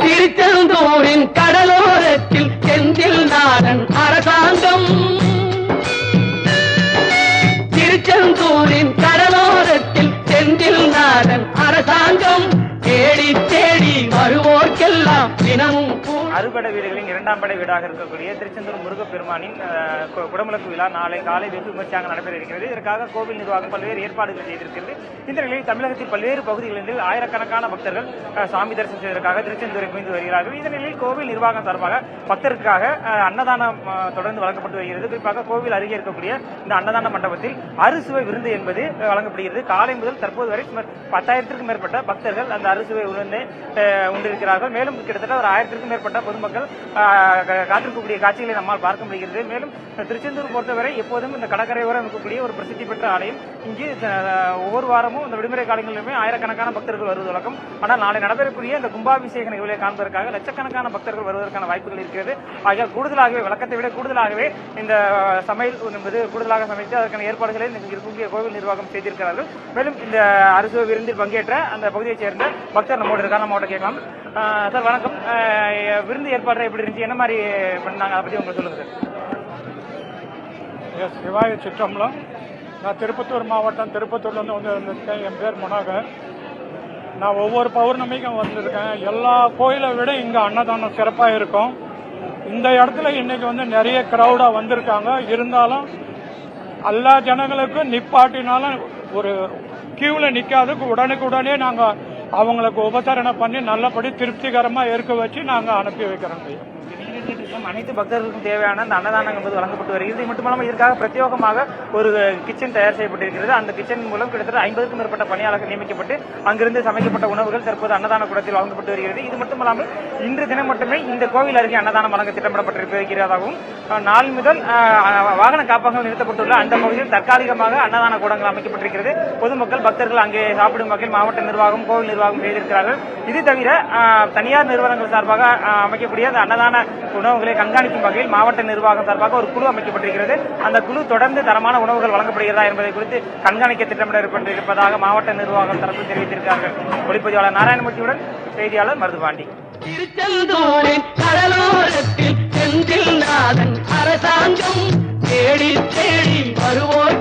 திருச்செந்தூரின் கடலோரத்தில் செந்தில் நாடன் அரசாங்கம். திருச்செந்தூரின் கடலோரத்தில் செந்தில் நாடன் அரசாங்கம். தேடி தேடி வருவோர்க்கெல்லாம் தினமும் அறுபடை வீடுகளின் இரண்டாம் படை வீடாக இருக்கக்கூடிய திருச்செந்தூர் முருகப்பெருமானின் அஹ், குடமுழக்கு விழா நாளை காலை வெகு விமர்சையாக நடைபெற இருக்கிறது. இதற்காக கோவில் நிர்வாகம் பல்வேறு ஏற்பாடுகள் செய்திருக்கிறது. இந்த நிலையில் தமிழகத்தில் பல்வேறு பகுதிகளிலிருந்து ஆயிரக்கணக்கான பக்தர்கள் சாமி தரிசனம் செய்வதற்காக திருச்செந்தூரை குவிந்து வருகிறார்கள். இந்த நிலையில் கோவில் நிர்வாகம் சார்பாக பக்தருக்காக அன்னதானம் தொடர்ந்து வழங்கப்பட்டு வருகிறது. குறிப்பாக கோவில் அருகே இருக்கக்கூடிய இந்த அன்னதான மண்டபத்தில் அறுசுவை விருந்து என்பது வழங்கப்படுகிறது. காலை முதல் தற்போது வரை சுமார் பத்தாயிரத்திற்கும் மேற்பட்ட பக்தர்கள் அந்த அறுசுவை விருந்தை உண்டிருக்கிறார்கள். மேலும் கிட்டத்தட்ட ஒரு ஆயிரத்திற்கும் மேற்பட்ட பொதுமக்கள் காத்திருக்கக்கூடிய காட்சிகளை நம்மால் பார்க்க முடிகிறது. மேலும் திருச்செந்தூர் பொறுத்தவரை எப்போதும் இந்த கடற்கரையோரம் இருக்கக்கூடிய ஒரு பிரசித்தி பெற்ற ஆலயம். இங்கு ஒவ்வொரு வாரமும் இந்த விடுமுறை காலங்களிலுமே ஆயிரக்கணக்கான பக்தர்கள் வருவது வழக்கம். ஆனால் நாளை நடைபெறக்கூடிய இந்த கும்பாபிஷேக நிகழ்வை காண்பதற்காக லட்சக்கணக்கான பக்தர்கள் வருவதற்கான வாய்ப்புகள் இருக்கிறது. ஆகியால் கூடுதலாகவே வழக்கத்தை விட கூடுதலாகவே இந்த சமையல் என்பது கூடுதலாக சமைத்து அதற்கான ஏற்பாடுகளை இருக்கக்கூடிய கோவில் நிர்வாகம் செய்திருக்கிறார்கள். மேலும் இந்த அரசு விருந்தில் பங்கேற்ற அந்த பகுதியைச் சேர்ந்த பக்தர் நம்மோடு இருக்காங்க நம்மோட கேட்கலாம். சார் வணக்கம். விருந்து ஏற்பாடு எப்படி இருந்துச்சு? என்ன மாதிரி பண்ணாங்க? அதை பத்தி உங்களுக்கு சொல்லுங்க சார் எஸ் சிவாய சிற்றம்பலம். நான் திருப்பத்தூர் மாவட்டம் திருப்பத்தூர்லேருந்து வந்து வந்திருக்கேன் என் பேர் மனோகர். நான் ஒவ்வொரு பௌர்ணமிக்கும் வந்திருக்கேன். எல்லா கோயிலை விட இங்கே அன்னதானம் சிறப்பாக இருக்கும். இந்த இடத்துல இன்னைக்கு வந்து நிறைய க்ரௌடாக வந்திருக்காங்க. இருந்தாலும் எல்லா ஜனங்களுக்கும் நிப்பாட்டினாலும் ஒரு கியூவில் நிற்காதுக்கு உடனுக்கு உடனே நாங்கள் அவங்களுக்கு உபசரணை பண்ணி நல்லபடி திருப்திகரமாக இருக்க வச்சு நாங்கள் அனுப்பி வைக்கிறோம் ஐயா இருக்கோம் அனைத்து பக்தர்களுக்கும் தேவையான அந்த அன்னதானம் என்பது வழங்கப்பட்டு வருகிறது. இது மட்டுமல்லாமல் இதற்காக பிரத்யேகமாக ஒரு கிச்சன் தயார் செய்யப்பட்டிருக்கிறது. அந்த கிச்சன் மூலம் கிட்டத்தட்ட ஐம்பதுக்கும் மேற்பட்ட பணியாளர்கள் நியமிக்கப்பட்டு அங்கிருந்து சமைக்கப்பட்ட உணவுகள் தற்போது அன்னதான கூடத்தில் வழங்கப்பட்டு வருகிறது. இது மட்டுமல்லாமல் இன்று தினம் மட்டுமே இந்த கோவில் அருகே அன்னதானம் வழங்க திட்டமிடப்பட்டிருக்கிறதாகவும் நாள் முதல் வாகன காப்பகங்கள் நிறுத்தப்பட்டுள்ள அந்த பகுதியில் தற்காலிகமாக அன்னதான கூடங்கள் அமைக்கப்பட்டிருக்கிறது. பொதுமக்கள் பக்தர்கள் அங்கே சாப்பிடும் வகையில் மாவட்ட நிர்வாகம் கோவில் நிர்வாகம் செய்திருக்கிறார்கள். இது தவிர தனியார் நிறுவனங்கள் சார்பாக அமைக்கக்கூடிய அந்த அன்னதான உணவுகளை கண்காணிக்கும் வகையில் மாவட்ட நிர்வாகம் சார்பாக ஒரு குழு அமைக்கப்பட்டிருக்கிறது. அந்த குழு தொடர்ந்து தரமான உணவுகள் வழங்கப்படுகிறதா என்பதை குறித்து கண்காணிக்க திட்டமிடப்பட்டிருப்பதாக மாவட்ட நிர்வாகம் தரப்பு தெரிவித்திருக்கிறார்கள். ஒளிப்பதிவாளர் நாராயணமூர்த்தியுடன் செய்தியாளர் மருதுபாண்டி. திருச்செந்தூரின் கடலோரத்தில் செந்தில் நாதன் அரசாங்கம் தேடி தேடி வருவோர்